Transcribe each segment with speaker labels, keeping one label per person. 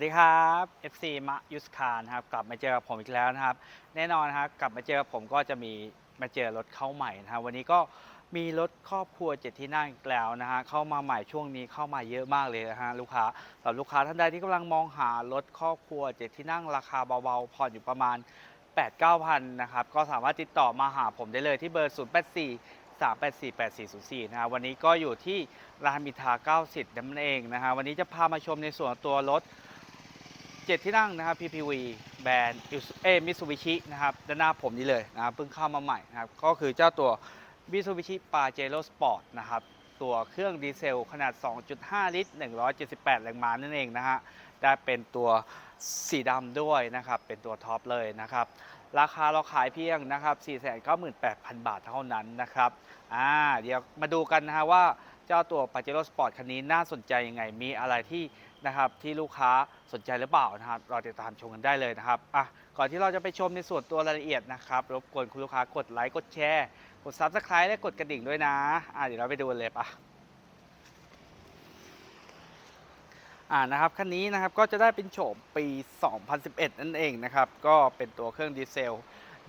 Speaker 1: วัสดีครับ FC มะยุสคารนะครับกลับมาเจอกับผมอีกแล้วนะครับ แน่นอนครับกลับมาเจอกับผมก็จะมีมาเจอรถเข้าใหม่นะครับวันนี้ก็มีรถครอบครัวเจ็ดที่นั่งอีกแล้วนะฮะเข้ามาใหม่ช่วงนี้เข้ามาเยอะมากเลยนะฮะลูกค้าสำหรับลูกค้าท่านใดที่กำลังมองหารถครอบครัวเจ็ดที่นั่งราคาเบาๆผ่อนอยู่ประมาณ 8 9 0 0 0นะครับก็สามารถติดต่อมาหาผมได้เลยที่เบอร์ 0 8 4 3 8 4 8 4 0 4 นะครับวันนี้ก็อยู่ที่รามอินทรา90นั่นเองนะฮะวันนี้จะพามาชมในส่วนตัวรถ เจ็ดที่นั่งนะครับ PPV แบรนด์เอมิซูบิชินะครับด้านหน้าผมนี่เลยนะครับเพิ่งเข้ามาใหม่นะครับก็คือเจ้าตัว Mitsubishi Pajero Sport นะครับตัวเครื่องดีเซลขนาด 2.5 ลิตร 178 แรงม้านั่นเองนะฮะได้เป็นตัวสีดำด้วยนะครับ เป็นตัวท็อปเลยนะครับ ราคาเราขายเพียงนะครับ 498,000 บาทเท่านั้นนะครับอ่าเดี๋ยวมาดูกันนะฮะว่าเจ้าตัว Pajero Sport คันนี้น่าสนใจยังไง มีอะไรที่ นะครับที่ลูกค้าสนใจหรือเปล่านะครับเราติดตามชมกันได้เลยนะครับอะก่อนที่เราจะไปชมในส่วนตัวรายละเอียดนะครับรบกวนคุณลูกค้ากดไลค์กดแชร์กด Subscribe และกดกระดิ่งด้วยนะอะเดี๋ยวเราไปดูเลยปะอ่านะครับคันนี้นะครับก็จะได้เป็นโฉมปี 2011 นั่นเองนะครับก็เป็นตัวเครื่องดีเซล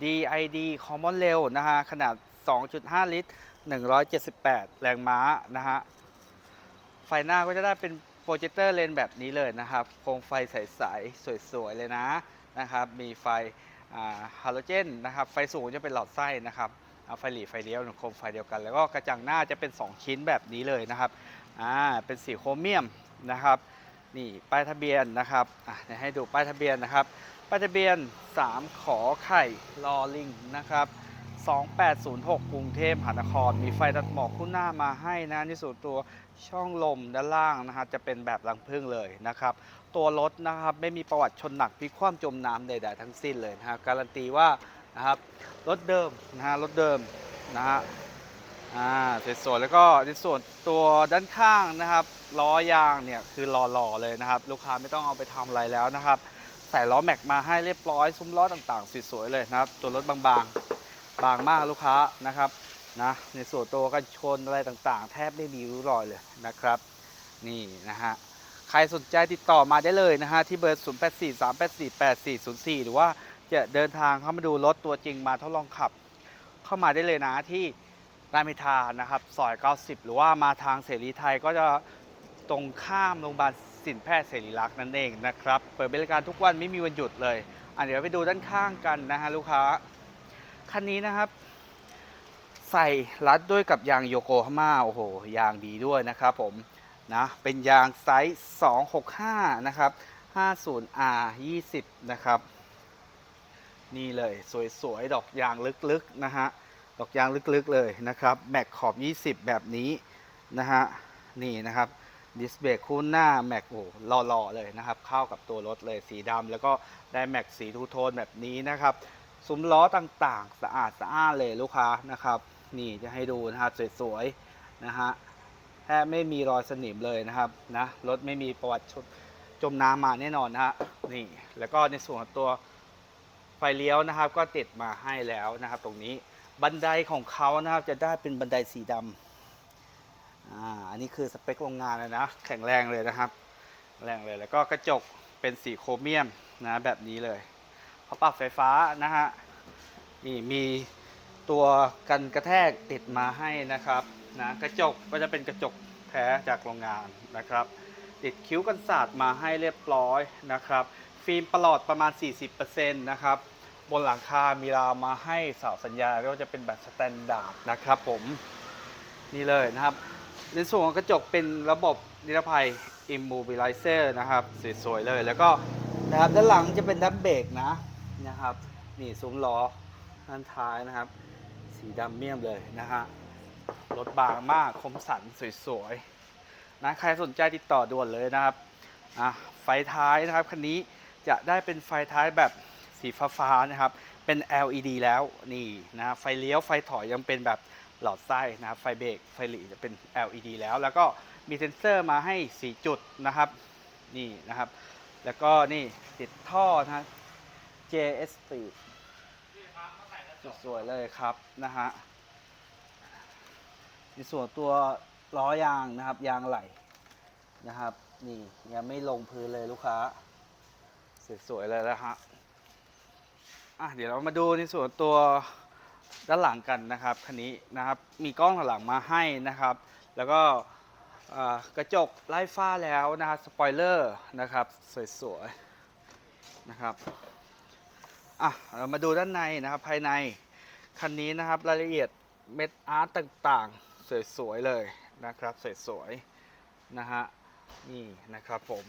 Speaker 1: DID Common Rail นะฮะขนาด 2.5 ลิตร 178 แรงม้านะฮะไฟหน้าก็จะได้เป็น รเจคเตอร์เลนแบบนี้เลยนะครับ โคมไฟใสๆสวยๆเลยนะนะครับ มีไฟฮาโลเจนนะครับ ไฟสูงจะเป็นหลอดไส้นะครับอ่าไฟหลีไฟเลี้ยวโคมไฟเดียวกัน แล้วก็กระจังหน้าจะเป็น 2 ชิ้นแบบนี้เลยนะครับอ่าเป็นสีโครเมียมนะครับนี่ป้ายทะเบียนนะครับอะเดี๋ยวให้ดูป้ายทะเบียนนะครับ ป้ายทะเบียน 3 ขอไข่ลอลิงนะครับ 2806 กรุงเทพมหานคร มีไฟตัดหมอกคู่หน้ามาให้นะในส่วนตัวช่องลมด้านล่างนะครับจะเป็นแบบรังพึ่งเลยนะครับ ตัวรถนะครับไม่มีประวัติชนหนักพิคว่ำจมน้ำใดๆทั้งสิ้นเลยนะฮะการันตีว่านะครับรถเดิมนะฮะรถเดิมนะฮะอ่าสวยๆแล้วก็ในส่วนตัวด้านข้างนะครับล้อยางเนี่ยคือหล่อๆเลยนะครับ ลูกค้าไม่ต้องเอาไปทำอะไรแล้วนะครับใส่ล้อแม็กมาให้เรียบร้อยซุ้มล้อต่างๆสวยๆเลยนะครับ ตัวรถบางๆ บางมากลูกค้านะครับนะในส่วนตัวกันชนอะไรต่างๆ แทบไม่มีริ้วรอยเลยนะครับ นี่นะฮะใครสนใจติดต่อมาได้เลยนะฮะที่เบอร์ 0 8 4 3 8 4 8 4 0 4 หรือว่าจะเดินทางเข้ามาดูรถตัวจริงมาทดลองขับ เข้ามาได้เลยนะที่รามอินทรานะครับซอย 90 หรือว่ามาทางเสรีไทยก็จะตรงข้ามโรงพยาบาลสินแพทย์เสรีรักษ์นั่นเองนะครับ เปิดบริการทุกวันไม่มีวันหยุดเลย อะเดี๋ยวไปดูด้านข้างกันนะฮะลูกค้า คันนี้นะครับ ใส่รัดด้วยกับยางโยโกฮาม่าโอ้โห ยางดีด้วยนะครับผมนะเป็นยางไซส์ 265 นะครับ 50R 20 นะครับ นี่เลยสวยๆ ดอกยางลึกๆ นะฮะ ดอกยางลึกๆ เลยนะครับ แม็กขอบ 20 แบบนี้นะฮะ นี่นะครับ ดิสเบรกคู่หน้าแม็กโอ้หล่อๆ เลยนะครับ เข้ากับตัวรถเลยสีดำแล้วก็ได้แม็กสีทูโทนแบบนี้นะครับ ซุ้มล้อต่างๆ สะอาดสะอ้านเลยลูกค้านะครับ นี่จะให้ดูนะครับสวยๆนะฮะแทบไม่มีรอยสนิมเลยนะครับนะรถไม่มีประวัติจมน้ำมาแน่นอนนะฮะนี่แล้วก็ในส่วนตัวไฟเลี้ยวนะครับ ก็ติดมาให้แล้วนะครับ ตรงนี้บันไดของเขานะครับจะได้เป็นบันไดสีดำอ่าอันนี้คือสเปคโรงงานเลยนะแข็งแรงเลยนะครับ แรงเลยแล้วก็กระจกเป็นสีโครเมียมนะแบบนี้เลย พอปรับไฟฟ้านะฮะนี่มีตัวกันกระแทกติดมาให้นะครับนะกระจกก็จะเป็นกระจกแท้จากโรงงานนะครับ ติดคิ้วกันศาสตร์มาให้เรียบร้อยนะครับ ฟิล์มประหลอดประมาณ 40%นะครับบนหลังคา มีราวมาให้เสาสัญญาก็จะเป็นแบบสแตนดาร์ดนะครับผมนี่เลยนะครับ ในส่วนของกระจกเป็นระบบนิรภัย Immobilizer นะครับสวยๆเลย แล้วก็นะครับด้านหลังจะเป็นดับเบรกนะ นะครับ นี่ซุ้มล้อด้านท้ายนะครับ สีดำเมี่ยมเลยนะฮะรถบางมากคมสันสวยๆนะใครสนใจติดต่อด่วนเลยนะครับอะไฟท้ายนะครับคันนี้จะได้เป็นไฟท้ายแบบสีฟ้าๆนะครับ เป็น LED แล้วนี่นะไฟเลี้ยวไฟถอยยังเป็นแบบหลอดไส้นะครับ ไฟเบรกไฟหลีจะเป็น LED แล้ว แล้วก็มีเซ็นเซอร์มาให้ 4 จุดนะครับ นี่นะครับ แล้วก็นี่ติดท่อนะฮะ JS Speed สวยเลยครับนะฮะในส่วนตัวล้อยางนะครับ ยางไหลนะครับ นี่ยังไม่ลงพื้นเลยลูกค้า สวยๆเลยแล้วฮะอะเดี๋ยวเรามาดูในส่วนตัวด้านหลังกันนะครับคันนี้นะครับมีกล้องหลังมาให้นะครับ แล้วก็กระจกไล่ฟ้าแล้วนะครับสปอยเลอร์นะครับ สวยๆนะครับ อะเรามาดูด้านในนะครับภายใน คันนี้นะครับรายละเอียดเม็ดอาร์ตต่างๆ สวยๆเลยนะครับสวยๆนะฮะนี่นะครับผม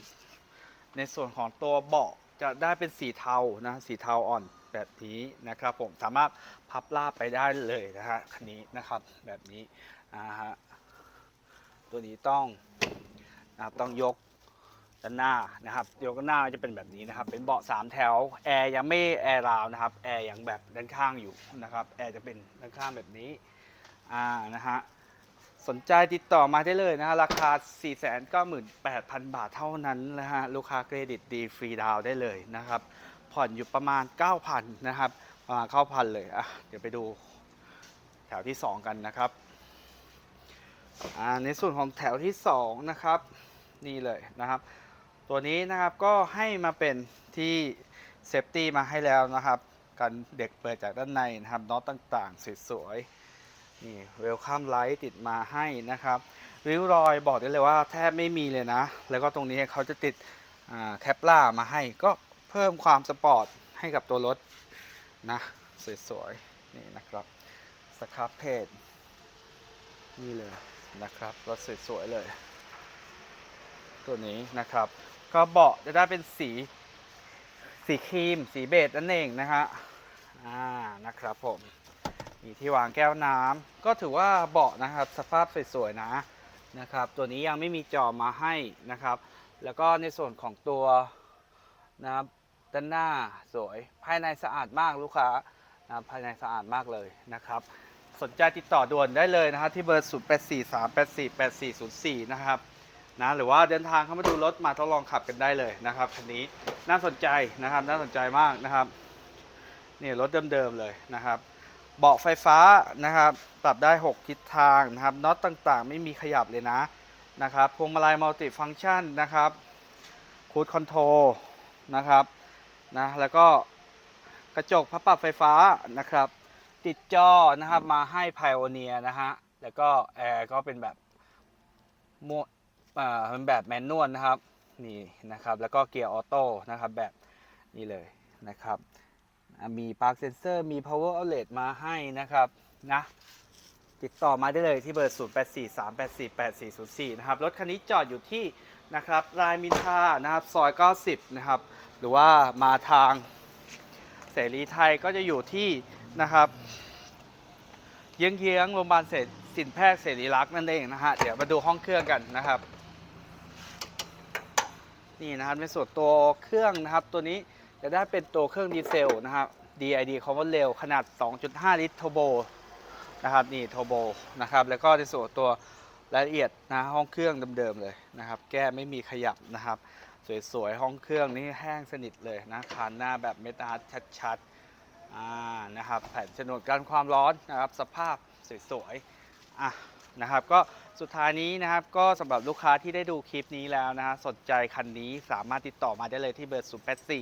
Speaker 1: ในส่วนของตัวเบาะจะได้เป็นสีเทานะสีเทาอ่อนแบบนี้นะครับผมสามารถพับลาบไปได้เลยนะฮะคันนี้นะครับแบบนี้นะฮะตัวนี้ต้องนะต้องยก ด้านหน้านะครับยกด้านหน้าจะเป็นแบบนี้นะครับ เป็นเบาะสามแถวแอร์ยังไม่แอร์ราวนะครับแอร์ยังแบบด้านข้างอยู่นะครับแอร์จะเป็นด้านข้างแบบนี้อ่านะฮะสนใจติดต่อมาได้เลยนะฮะราคา 498,000 บาทเท่านั้นนะฮะลูกค้าเครดิตดีฟรีดาวได้เลยนะครับ ผ่อนอยู่ประมาณ 9,000นะครับประมาณ9,000เลยอะเดี๋ยวไปดูแถวที่ 2 กันนะครับอ่าในส่วนของแถวที่ 2 นะครับนี่เลยนะครับ ตัวนี้นะครับก็ให้มาเป็นที่เซฟตี้มาให้แล้วนะครับกันเด็กเปิดจากด้านในนะครับน็อตต่างๆสวยๆนี่เวลคัมไลท์ติดมาให้นะครับริ้วรอยบอกได้เลยว่าแทบไม่มีเลยนะ แล้วก็ตรงนี้เขาจะติดแคปล่ามาให้ก็เพิ่มความสปอร์ตให้กับตัวรถนะสวยๆนี่นะครับสครับเพจนี่เลยนะครับรถสวยๆเลย ตัวนี้นะครับ ก็เบาะจะได้เป็นสี สีครีม สีเบจนั่นเองนะฮะอ่านะครับผมมีที่วางแก้วน้ำก็ถือว่าเบาะนะครับสภาพสวยๆนะนะครับ ตัวนี้ยังไม่มีจอมาให้นะครับ แล้วก็ในส่วนของตัวนะครับด้านหน้าสวยภายในสะอาดมากลูกค้านะภายในสะอาดมากเลยนะครับ สนใจติดต่อด่วนได้เลยนะครับที่เบอร์ 0 8 4 3 8 4 8 4 0 4 นะครับ นะหรือว่าเดินทางเข้ามาดูรถมาทดลองขับกันได้เลยนะครับคันนี้น่าสนใจนะครับน่าสนใจมากนะครับนี่รถเดิมๆเลยนะครับ เบาะไฟฟ้านะครับปรับได้ 6 ทิศทางนะครับน็อตต่างๆ ไม่มีขยับเลยนะนะครับพวงมาลัยมัลติฟัง c t ชันนะครับคูดคอนโทรนะครับนะแล้วก็กระจกพับปรับไฟฟ้านะครับ ติดจอนะครับมาให้ Pioneer นะฮะแล้วก็แอร์ก็เป็นแบบมว อ่าเป็นแบบแมนนวลนะครับนี่นะครับแล้วก็เกียร์ออโต้นะครับแบบนี้เลยนะครับมีปลั๊กเซนเซอร์มี power outlet มาให้นะครับนะติดต่อมาได้เลยที่เบอร์ 0 8 4 3 8 4 8 4 0 4 นะครับ รถคันนี้จอดอยู่ที่นะครับรายมินทานะครับซอย 90 นะครับ หรือว่ามาทางเสรีไทยก็จะอยู่ที่นะครับ เยื้องๆโรงพยาบาลเสรสินแพทย์เสรีรักษ์นั่นเองนะฮะ เดี๋ยวมาดูห้องเครื่องกันนะครับ นี่นะครับในส่วนตัวเครื่องนะครับตัวนี้จะได้เป็นตัวเครื่องดีเซลนะครับ DID Common Rail ขนาด 2.5 ลิตร t u r b o นะครับนี่ t u r b o นะครับแล้วก็ในส่วนตัวรายละเอียดนะห้องเครื่องเดิมๆเลยนะครับ แก้ไม่มีขยับนะครับ สวยๆห้องเครื่องนี่แห้งสนิทเลยนะคานหน้าแบบเมตาชัดๆอ่านะครับแผ่นฉนดกันความร้อนนะครับ สภาพสวยๆอะ นะครับก็สุดท้ายนี้นะครับก็สำหรับลูกค้าที่ได้ดูคลิปนี้แล้วนะฮะสนใจคันนี้สามารถติดต่อมาได้เลยที่เบอร์ 0 8 4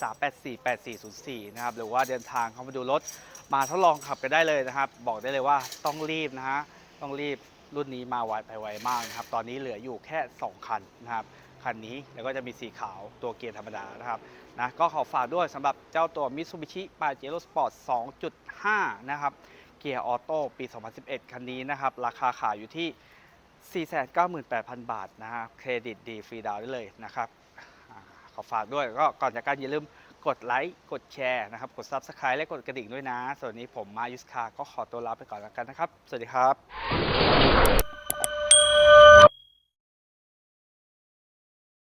Speaker 1: 3 8 4 8 4 0 4 นะครับหรือว่าเดินทางเข้ามาดูรถมาทดลองขับกันได้เลยนะครับ บอกได้เลยว่าต้องรีบนะฮะต้องรีบรุ่นนี้มาไวไปไวมากนะครับตอนนี้เหลืออยู่แค่ 2 คันนะครับคันนี้แล้วก็จะมีสีขาวตัวเกียร์ธรรมดานะครับนะก็ขอฝากด้วยสำหรับเจ้าตัว Mitsubishi Pajero Sport 2.5 นะครับ เกียร์ออโต้ปี 2011 คันนี้นะครับ ราคาขายอยู่ที่ 498,000 บาทนะฮะ เครดิตดีฟรีดาวน์ได้เลยนะครับอขอฝากด้วยก็ก่อนจากการอย่าลืมกดไลค์กดแชร์นะครับ กด Subscribe และกดกระดิ่งด้วยนะ ส่วนนี้ผมมายุสคาก็ขอตัวลาไปก่อนแล้วกันนะครับ สวัสดีครับ